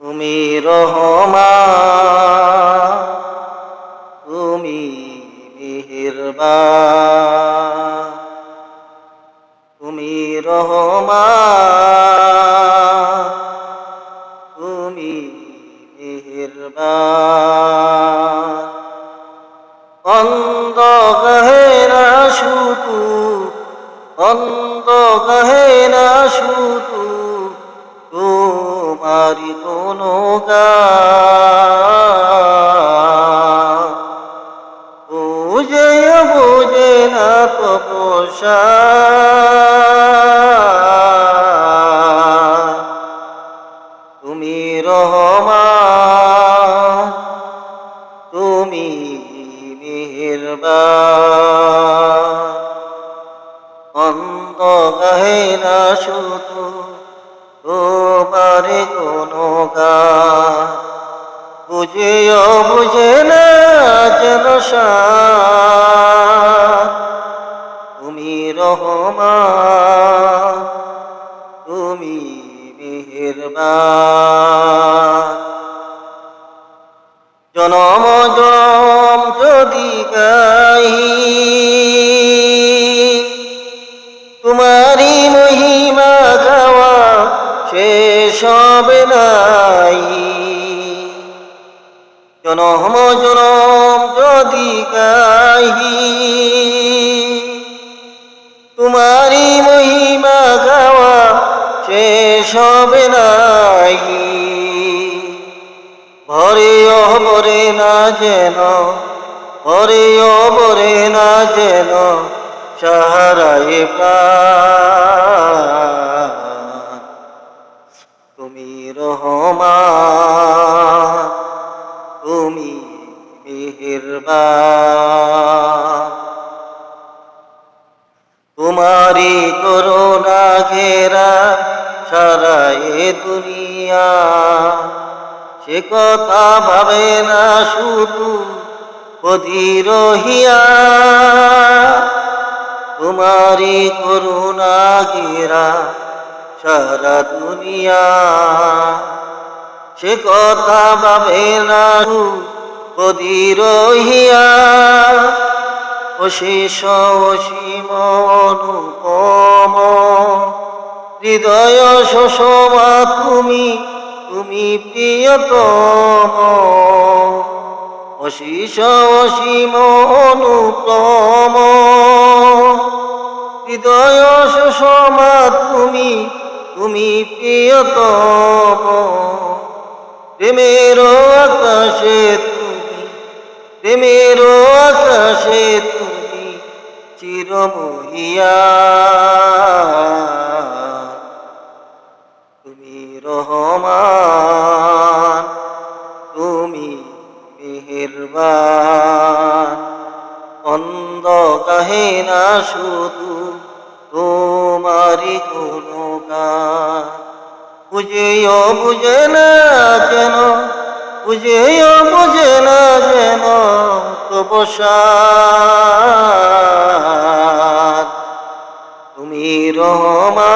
তুমি রহমা তুমি মেহেরবা তুমি রহমা তুমি মেহেরবা অন্ধ গহেরা শুধু অন্ধ গহেরা শুধু তোমারি কোনো বুঝে বুঝে না তপসা তুমি রহমা তুমি মেহেরবা অন্ধ গাহে না শুধু তোমার কোনো গা বুঝেও বুঝে না যেন। তুমি রহমা তুমি মেহেরবা জনম যদি গাই জনম জনম যদি গাই তোমারি মহিমা গাওয়া শেষ হবে নাই ভরে অবরে না যেন, ভরে অবরে না যেন সাহারায় প্রাণ। তোমারি করোনা ঘেরা সারায়ে দুনিয়া। সে কথা ভাবে না শুধু অধীর হিয়া তোমারি করুণা ঘেরা সারা দুনিয়া। সে কথা ভাবে না অধীর হিয়া অশেষ অনুপম। হৃদয় সুষমা তুমি তুমি প্রিয়তম। অশীষ অসীম অনুপম। হৃদয় সুষমা তুমি তুমি প্রিয়তম। প্রেমের আকাশে তুমি, প্রেমের আকাশে তুমি। চিরমহিয়া তুমি রহমান, তুমি মেহেরবান। অন্ধ কাহে না শুধু তোমারি কোনো গান বুঝেও বুঝে না যেন, বুঝেও বুঝে না যেন তবসা চিরমা